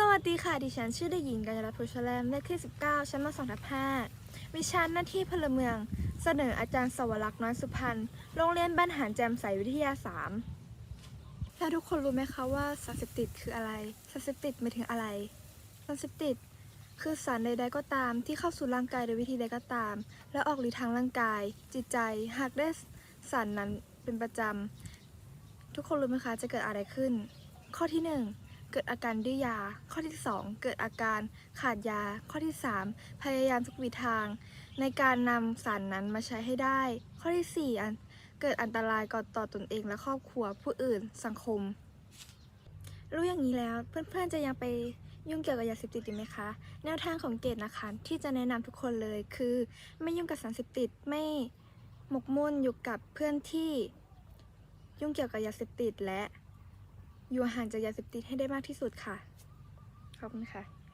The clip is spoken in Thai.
สวัสดีค่ะ ดิฉันชื่อเด็กหญิงกัญญาลัตน์พุชแลมเลขที่ 19 ชั้นม2ทับ5วิชาหน้าที่พลเมือง เสนออาจารย์สวรักษ์น้อยสุพรรณ โรงเรียนบ้านหานแจ่มใสวิทยา 3 แล้วทุกคนรู้ไหมคะว่าสารเสพติดคืออะไร สารเสพติดหมายถึงอะไร สารเสพติด คือสารใดๆก็ตามที่เข้าสู่ร่างกายโดยวิธีใดก็ตาม แล้วออกฤทธิ์ทางร่างกาย จิตใจ หากได้สารนั้นเป็นประจำ ทุกคนรู้ไหมคะจะเกิดอะไรขึ้น ข้อที่ 1 เกิดอาการดื้อยา ข้อที่ 2 เกิดอาการขาดยา ข้อที่ 3 พยายามทุกวิธีทาง ในการนำสารนั้นมาใช้ให้ได้ ข้อที่ 4 เกิดอันตรายก่อต่อตนเองและครอบครัวผู้อื่นสังคม รู้อย่างนี้แล้วเพื่อนๆจะยังไปยุ่งเกี่ยวกับยาเสพติดอยู่ไหมคะ แนวทางของเกดนะคะ ที่จะแนะนำทุกคนเลยคือ ไม่ยุ่งกับสารเสพติดไม่หมกมุ่นอยู่กับเพื่อนที่ยุ่งเกี่ยวกับยาเสพติดและ อยู่ห่างจากยาเสพติดให้ได้มากที่สุดค่ะ ขอบคุณค่ะ